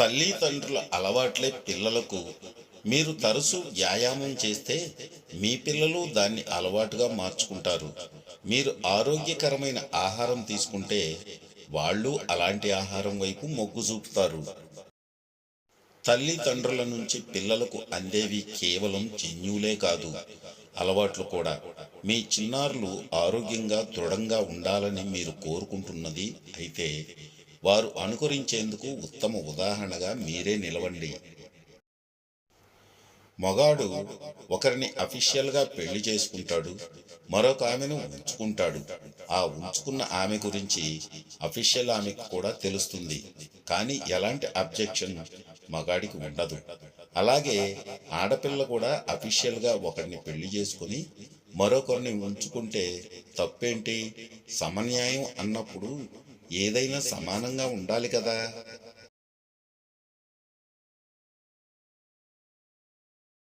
తల్లిదండ్రుల అలవాట్లే పిల్లలకు. మీరు తరచు వ్యాయామం చేస్తే మీ పిల్లలు దాన్ని అలవాటుగా మార్చుకుంటారు. మీరు ఆరోగ్యకరమైన ఆహారం తీసుకుంటే వాళ్ళు అలాంటి ఆహారం వైపు మొగ్గు చూపుతారు. తల్లిదండ్రుల నుంచి పిల్లలకు అందేవి కేవలం జన్యులే కాదు అలవాట్లు కూడా. మీ చిన్నారులు ఆరోగ్యంగా దృఢంగా ఉండాలని మీరు కోరుకుంటున్నది అయితే వారు అనుకరించేందుకు ఉత్తమ ఉదాహరణగా మీరే నిలవండి. మొగాడు ఒకరిని అఫీషియల్గా పెళ్ళి చేసుకుంటాడు మరొక ఆమెను ఉంచుకుంటాడు. ఆ ఉంచుకున్న ఆమె గురించి అఫీషియల్ ఆమెకు కూడా తెలుస్తుంది. కానీ ఎలాంటి అబ్జెక్షన్ మగాడికి ఉండదు. అలాగే ఆడపిల్ల కూడా అఫీషియల్గా ఒకరిని పెళ్ళి చేసుకుని మరొకరిని ఉంచుకుంటే తప్పేంటి? సమన్యాయం అన్నప్పుడు ఏదైనా సమానంగా ఉండాలి కదా?